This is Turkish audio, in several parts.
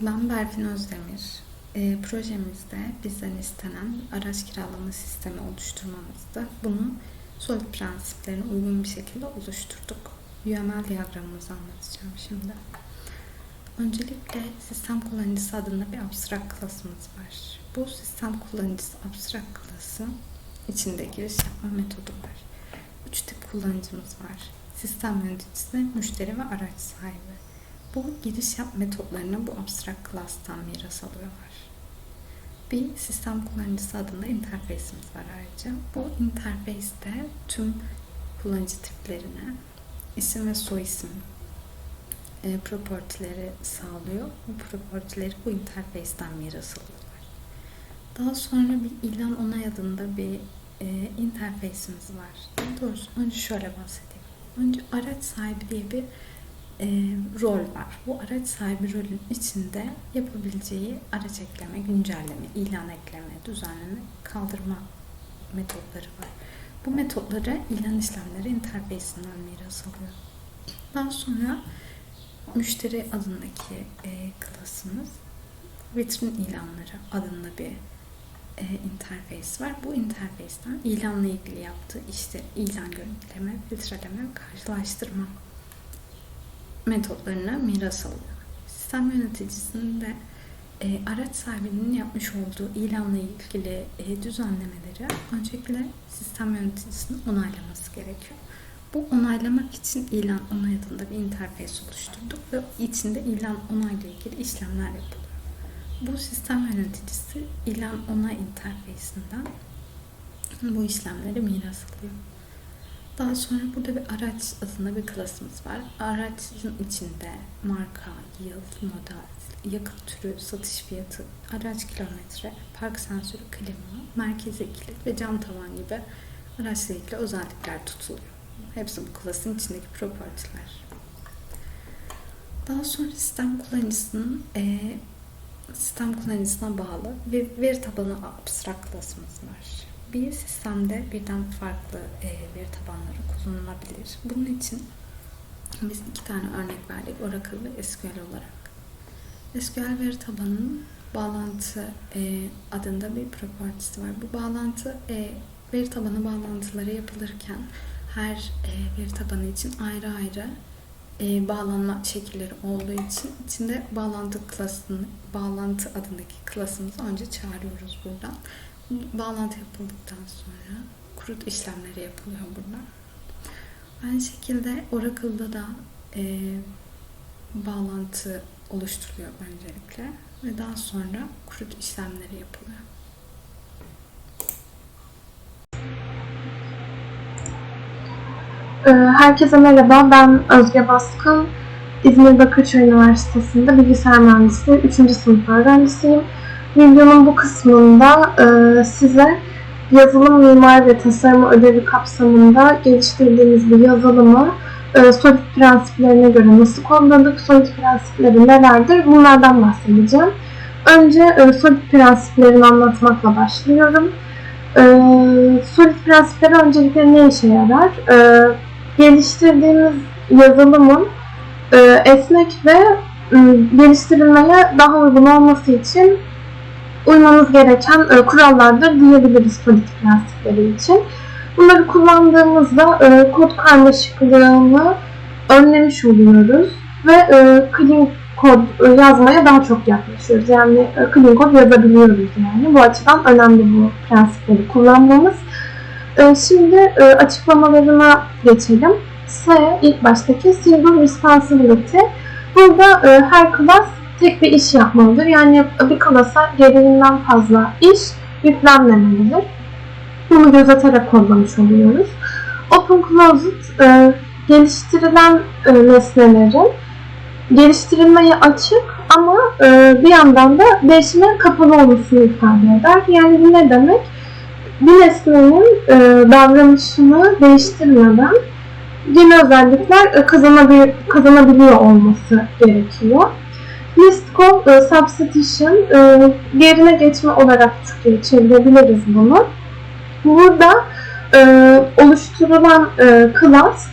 Ben Berfin Özdemir. E, projemizde bizden istenen araç kiralama sistemi oluşturmamızda bunu solid prensiplerine uygun bir şekilde oluşturduk. UML diyagramımızı anlatacağım şimdi. Öncelikle sistem kullanıcısı adında bir abstract klasımız var. Bu sistem kullanıcısı abstract klası içinde giriş yapma metodu var. Üç tip kullanıcımız var. Sistem yöneticisi, müşteri ve araç sahibi. Bu giriş yap metotlarını bu abstract class'tan miras alıyorlar. Bir sistem kullanıcısı adında interface'imiz var ayrıca. Bu interface'te tüm kullanıcı tiplerine isim ve soyisim e, property'leri sağlıyor. Bu property'leri bu interface'ten miras alıyorlar. Daha sonra bir ilan onay adında bir e, interface'imiz var. Daha doğrusu önce şöyle bahsedeyim. Önce araç sahibi diye bir e, rol var. Bu araç sahibi rolün içinde yapabileceği araç ekleme, güncelleme, ilan ekleme, düzenleme, kaldırma metotları var. Bu metotları ilan işlemleri interface'inden miras alıyor. Daha sonra müşteri adındaki e, klasımız vitrin ilanları adında bir e, interface var. Bu interface'ten ilanla ilgili yaptığı işleri ilan görüntüleme, filtreleme ve karşılaştırma metotlarına miras alıyor. Sistem yöneticisinde e, araç sahibinin yapmış olduğu ilanla ilgili e, düzenlemeleri öncelikle sistem yöneticisinin onaylaması gerekiyor. Bu onaylamak için ilan onay bir interface oluşturduk ve içinde ilan onayla ilgili işlemler yapılıyor. Bu sistem yöneticisi ilan onay interfeysinden bu işlemleri miras alıyor. Daha sonra burada bir araç adında bir klasımız var. Aracın içinde marka, yıl, model, yakıt türü, satış fiyatı, araç kilometre, park sensörü, klima, merkezi kilit ve cam tavan gibi araçla ilgili özellikler tutuluyor. Hepsi bu klasın içindeki property'ler. Daha sonra sistem kullanıcısının e, sistem kullanıcısına bağlı ve veri tabanı abstract klasımız var. Bir sistemde birden farklı e, veri tabanları kullanılabilir. Bunun için biz iki tane örnek verdik. Oracle ve SQL olarak. SQL veri tabanının bağlantı e, adında bir property'si var. Bu bağlantı e, veri tabanı bağlantıları yapılırken her e, veri tabanı için ayrı ayrı e, bağlanma şekilleri olduğu için içinde bağlantı klasını, bağlantı adındaki klasımızı önce çağırıyoruz buradan. Bağlantı yapıldıktan sonra kurut işlemleri yapılıyor burada. Aynı şekilde Oracle'da da e, bağlantı oluşturuluyor öncelikle ve daha sonra kurut işlemleri yapılıyor. Ee, Herkese merhaba, ben Özge Baskın. İzmir Bakırköy Üniversitesi'nde bilgisayar mühendisliği 3. sınıf öğrencisiyim. Videonun bu kısmında e, size yazılım mimari ve tasarım ödevi kapsamında geliştirdiğimiz bir yazılımı e, solid prensiplerine göre nasıl kodladık, solid prensipleri nelerdir bunlardan bahsedeceğim. Önce e, solid prensiplerini anlatmakla başlıyorum. E, solid prensipleri öncelikle ne işe yarar? E, geliştirdiğimiz yazılımın e, esnek ve e, geliştirilmeye daha uygun olması için uymamız gereken e, kurallardır diyebiliriz solid prensipleri için. Bunları kullandığımızda e, kod karmaşıklığını önlemiş oluyoruz ve e, clean kod yazmaya daha çok yaklaşıyoruz. Yani e, clean kod yazabiliyoruz yani. Bu açıdan önemli bu prensipleri kullanmamız. E, Şimdi açıklamalarına geçelim. S ilk baştaki single responsibility. Burada her class tek bir iş yapmalıdır. Yani bir class'a gereğinden fazla iş yüklenmemelidir. Bunu gözeterek kodlamış oluyoruz. Open Closet e, geliştirilen e, nesnelerin geliştirilmeye açık ama e, bir yandan da değişime kapalı olmasını ifade eder. Yani bu ne demek? bir nesnenin e, davranışını değiştirmeden yeni özellikler e, kazanabil kazanabiliyor olması gerekiyor. List call e, substitution e, yerine geçme olarak çevirebiliriz bunu. Burada e, oluşturulan e, class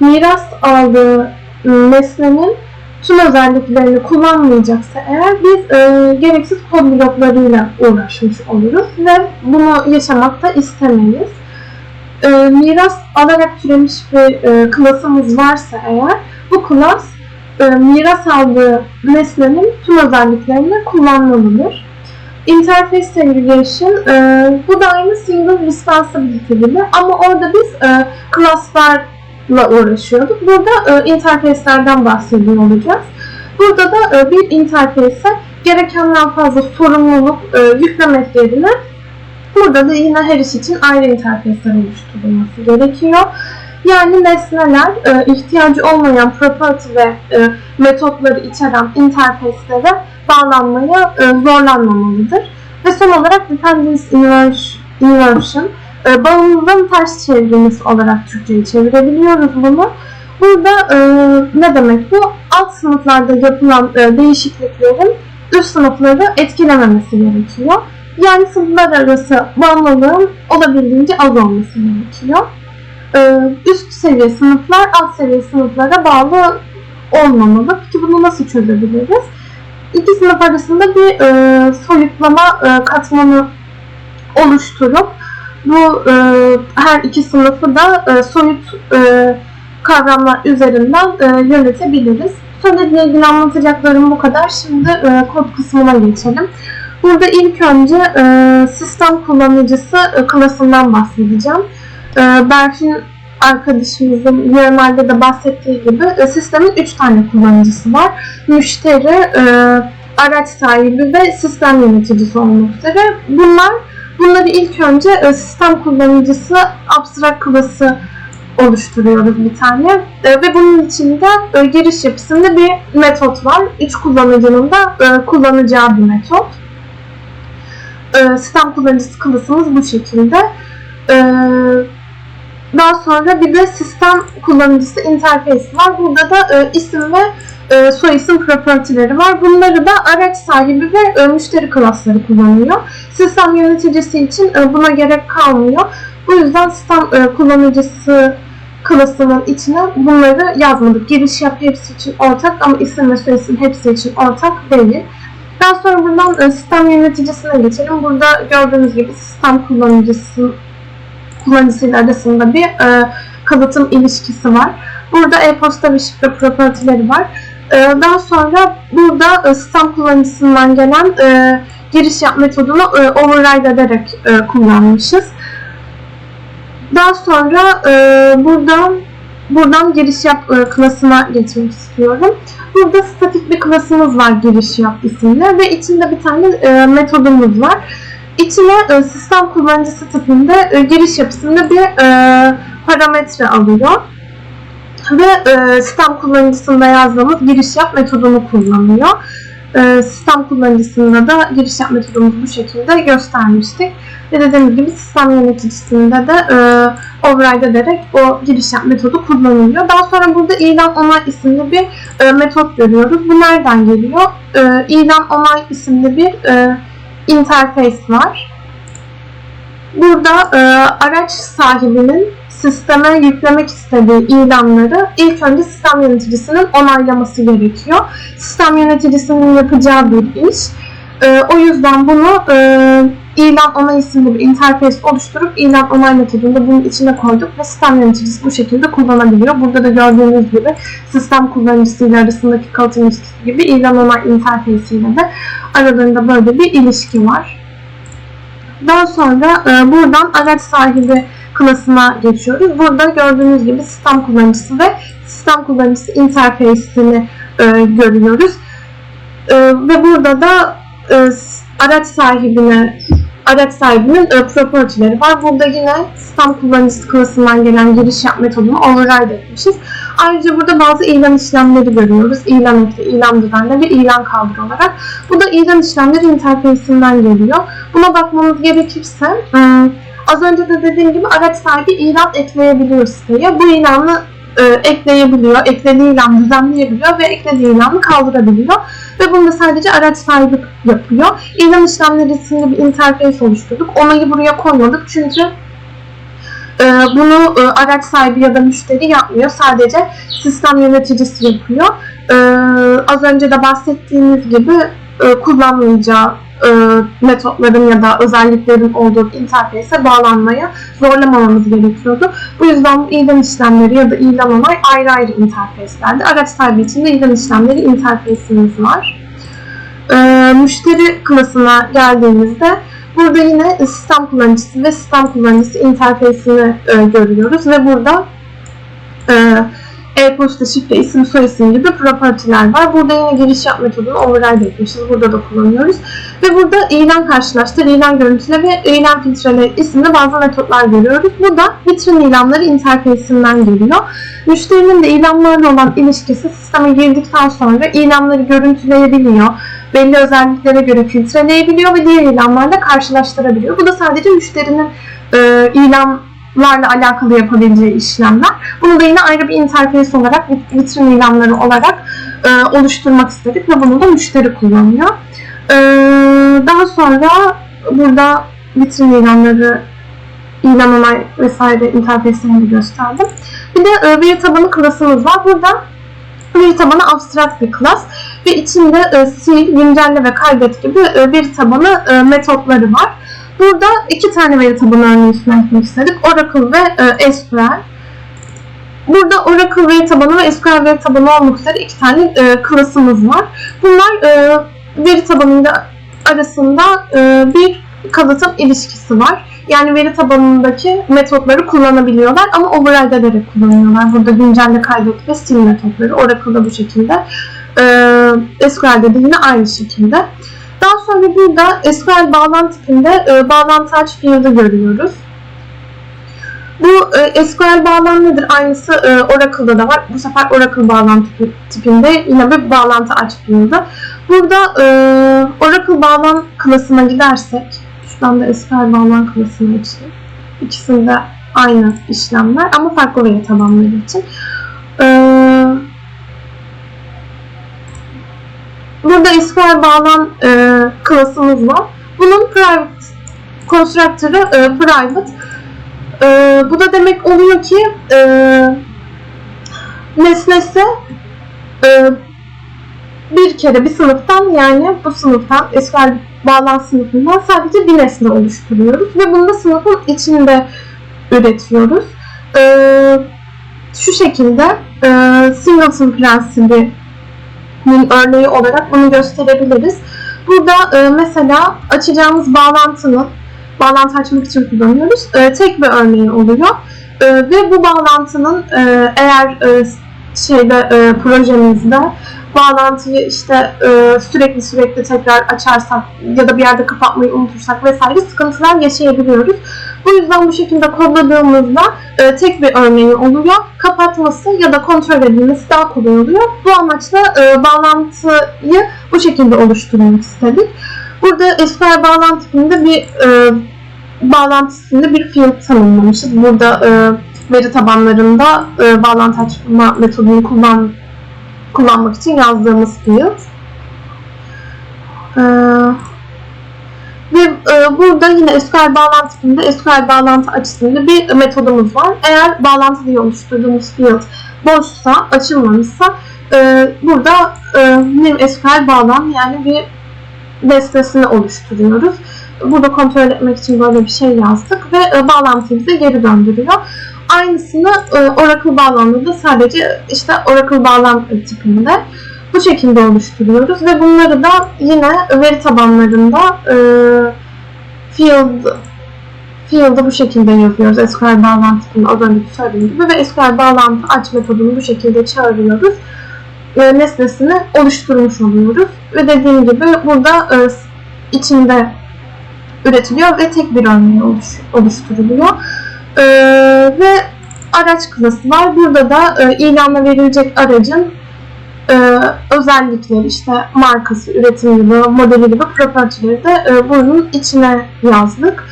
miras aldığı e, nesnenin tüm özelliklerini kullanmayacaksa eğer biz e, gereksiz kod bloklarıyla uğraşmış oluruz ve bunu yaşamak da istemeyiz. E, miras alarak türemiş bir e, klasımız varsa eğer bu klas e, miras aldığı nesnenin tüm özelliklerini kullanmalıdır. Interface segregation e, bu da aynı single responsibility gibi ama orada biz e, class'larla uğraşıyorduk. Burada e, interface'lerden bahsediyor olacağız. Burada da e, bir interface'e gerekenden fazla sorumluluk e, yüklemek yerine burada da yine her iş için ayrı interface'ler oluşturulması gerekiyor. Yani nesneler e, ihtiyacı olmayan property ve e, metotları içeren interface'lere bağlanmaya e, zorlanmamalıdır. Ve son olarak dependency invers- inversion, e, bağımlılığın ters çevrilmesi olarak Türkçe'ye çevirebiliyoruz bunu. Burada e, ne demek bu? Alt sınıflarda yapılan e, değişikliklerin üst sınıfları etkilememesi gerekiyor. Yani sınıflar arası bağımlılığın olabildiğince az olması gerekiyor. E, üst seviye sınıflar alt seviye sınıflara bağlı olmamalı. Peki bunu nasıl çözebiliriz? İki sınıf arasında bir e, soyutlama e, katmanı oluşturup bu e, her iki sınıfı da e, soyut e, kavramlar üzerinden e, yönetebiliriz. Söylediğimle ilgili anlatacaklarım bu kadar. Şimdi e, kod kısmına geçelim. Burada ilk önce e, sistem kullanıcısı e, klasından bahsedeceğim. E, Berfin arkadaşımızın UML'de de bahsettiği gibi e, sistemin 3 tane kullanıcısı var. Müşteri, e, araç sahibi ve sistem yöneticisi olmak üzere. Bunlar bunları ilk önce e, sistem kullanıcısı abstract klası oluşturuyoruz bir tane. Ve bunun içinde giriş yapısında bir metot var. Üç kullanıcının da kullanacağı bir metot. Sistem kullanıcısı klasımız bu şekilde. E, daha sonra bir de sistem kullanıcısı interface var. Burada da e, isim ve e, soy isim property'leri var. Bunları da araç sahibi ve e, müşteri klasları kullanıyor. Sistem yöneticisi için e, buna gerek kalmıyor. Bu yüzden sistem e, kullanıcısı klasının içine bunları yazmadık. Giriş yap hepsi için ortak ama isim ve soy isim hepsi için ortak değil. Daha sonra buradan e, sistem yöneticisine geçelim. Burada gördüğünüz gibi sistem kullanıcısı kullanıcısıyla arasında bir e, kalıtım ilişkisi var. Burada e-posta ve şifre propertileri var. E, daha sonra burada e, sistem kullanıcısından gelen e, giriş yap metodunu e, override ederek e, kullanmışız. Daha sonra e, buradan buradan giriş yap e, klasına geçmek istiyorum. Burada statik bir klasımız var giriş yap isimli ve içinde bir tane e, metodumuz var. İçine e, sistem kullanıcısı tipinde e, giriş yapısında bir e, parametre alıyor. Ve sistem kullanıcısında yazdığımız giriş yap metodunu kullanıyor. Sistem kullanıcısında da giriş yap metodumuzu bu şekilde göstermiştik. Ve dediğim gibi sistem yöneticisinde de e, override ederek o giriş yap metodu kullanılıyor. Daha sonra burada ilan onay isimli bir e, metot görüyoruz. Bu nereden geliyor? E, ilan onay isimli bir e, interface var. Burada e, araç sahibinin sisteme yüklemek istediği ilanları ilk önce sistem yöneticisinin onaylaması gerekiyor. Sistem yöneticisinin yapacağı bir iş. E, o yüzden bunu e, ilan onay isimli bir interface oluşturup ilan onay metodunu da bunun içine koyduk ve sistem yöneticisi bu şekilde kullanabiliyor. Burada da gördüğünüz gibi sistem kullanıcısıyla arasındaki kalıtım ilişkisi gibi ilan onay interface ile de aralarında böyle bir ilişki var. Daha sonra e, buradan araç sahibi klasına geçiyoruz. Burada gördüğünüz gibi sistem kullanıcısı ve sistem kullanıcısı interface'ini e, görüyoruz. E, ve burada da e, araç sahibine araç sahibinin e, property'leri var. Burada yine sistem kullanıcısı klasından gelen giriş yap metodunu override etmişiz. Ayrıca burada bazı ilan işlemleri görüyoruz. İlan ekle, ilan düzenle ve ilan kaldır olarak. Bu da ilan işlemleri interface'inden geliyor. Buna bakmamız gerekirse hmm, az önce de dediğim gibi araç sahibi ilan ekleyebiliyor siteye. Bu ilanı e, ekleyebiliyor, eklediği ilanı düzenleyebiliyor ve eklediği ilanı kaldırabiliyor. Ve bunu da sadece araç sahibi yapıyor. İlan işlemleri isimli bir interface oluşturduk. Onayı buraya koymadık çünkü e, bunu e, araç sahibi ya da müşteri yapmıyor. Sadece sistem yöneticisi yapıyor. e, az önce de bahsettiğimiz gibi e, kullanmayacağı e, metotların ya da özelliklerin olduğu bir interfeyse bağlanmaya zorlamamamız gerekiyordu. Bu yüzden ilan işlemleri ya da ilan onay ayrı ayrı interfeyslerde. Araç sahibi için de ilan işlemleri interfeysimiz var. E, müşteri klasına geldiğimizde burada yine sistem kullanıcısı ve sistem kullanıcısı interfeysini e, görüyoruz ve burada e, e-posta, şifre, isim, soyisim gibi property'ler var. Burada yine giriş yap metodunu override etmişiz. Burada da kullanıyoruz. Ve burada ilan karşılaştır, ilan görüntüle ve ilan filtrele isimli bazı metotlar görüyoruz. Bu da vitrin ilanları interfeysinden geliyor. Müşterinin de ilanlarla olan ilişkisi sisteme girdikten sonra ilanları görüntüleyebiliyor. Belli özelliklere göre filtreleyebiliyor ve diğer ilanlarla karşılaştırabiliyor. Bu da sadece müşterinin e, ilan larla alakalı yapabileceği işlemler. Bunu da yine ayrı bir interfeys olarak, vitrin ilanları olarak e, oluşturmak istedik ve bunu da müşteri kullanıyor. E, daha sonra burada vitrin ilanları, ilan onay vesaire interfeyslerini gösterdim. Bir de e, veri tabanı klasımız var. Burada veri tabanı abstrakt bir klas ve içinde e, sil, güncelle ve kaydet gibi e, veri tabanı e, metotları var. Burada iki tane veri tabanı örneği üstlenmek istedik. Oracle ve e, SQL. Burada Oracle veri tabanı ve SQL veri tabanı olmak üzere iki tane e, klasımız var. Bunlar e, veri tabanında arasında e, bir kalıtım ilişkisi var. Yani veri tabanındaki metotları kullanabiliyorlar ama override ederek kullanıyorlar. Burada güncelle kaydet ve sil metotları. Oracle'da bu şekilde. E, SQL'de de yine aynı şekilde. Daha sonra burada SQL bağlantı tipinde e, bağlantı aç field'ı görüyoruz. Bu e, SQL bağlantı nedir? Aynısı e, Oracle'da da var. Bu sefer Oracle bağlantı tipinde yine bir bağlantı aç field'ı. Burada e, Oracle bağlan klasına gidersek, şuradan da SQL bağlan klasını açayım. İkisinde aynı işlemler ama farklı veri tabanları için. Eee Burada SQL bağlan e, klasımız var. Bunun private constructor'ı e, private. E, bu da demek oluyor ki e, nesnesi e, bir kere bir sınıftan yani bu sınıftan SQL bağlan sınıfından sadece bir nesne oluşturuyoruz ve bunu da sınıfın içinde üretiyoruz. E, şu şekilde e, singleton prensibi örneği olarak bunu gösterebiliriz. Burada e, mesela açacağımız bağlantının bağlantı açmak için kullanıyoruz. E, tek bir örneği oluyor. E, ve bu bağlantının e, eğer e, şeyde e, projemizde bağlantıyı işte e, sürekli sürekli tekrar açarsak ya da bir yerde kapatmayı unutursak vesaire sıkıntılar yaşayabiliyoruz. Bu yüzden bu şekilde kodladığımızda e, tek bir örneği oluyor. Kapatması ya da kontrol edilmesi daha kolay oluyor. Bu amaçla e, bağlantıyı bu şekilde oluşturmak istedik. Burada SQL bağlantı tipinde bir e, bağlantısında bir field tanımlamışız. Burada e, veri tabanlarında e, bağlantı açma metodunu kullan, kullanmak için yazdığımız field. Ee, ve e, burada yine SQL bağlantı tipinde SQL bağlantı açısında bir metodumuz var. Eğer bağlantı diye oluşturduğumuz field boşsa, açılmamışsa e, burada e, new SQL bağlam yani bir destesini oluşturuyoruz. Burada kontrol etmek için böyle bir şey yazdık ve e, bağlantıyı bize geri döndürüyor. Aynısını e, Oracle bağlamında da sadece işte Oracle bağlam tipinde bu şekilde oluşturuyoruz ve bunları da yine veri tabanlarında e, field field'ı bu şekilde yazıyoruz. SQL bağlantısını az önce söylediğim gibi ve SQL bağlantı aç metodunu bu şekilde çağırıyoruz. E, nesnesini oluşturmuş oluyoruz. Ve dediğim gibi burada e, içinde üretiliyor ve tek bir örneği oluş, oluşturuluyor. E, ve araç klası var. Burada da e, ilanla verilecek aracın e, özellikleri işte markası, üretim yılı, modeli gibi property'leri de e, bunun içine yazdık.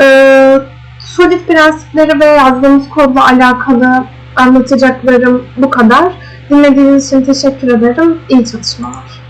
E, solid prensipleri ve yazdığımız kodla alakalı anlatacaklarım bu kadar. Dinlediğiniz için teşekkür ederim. İyi çalışmalar.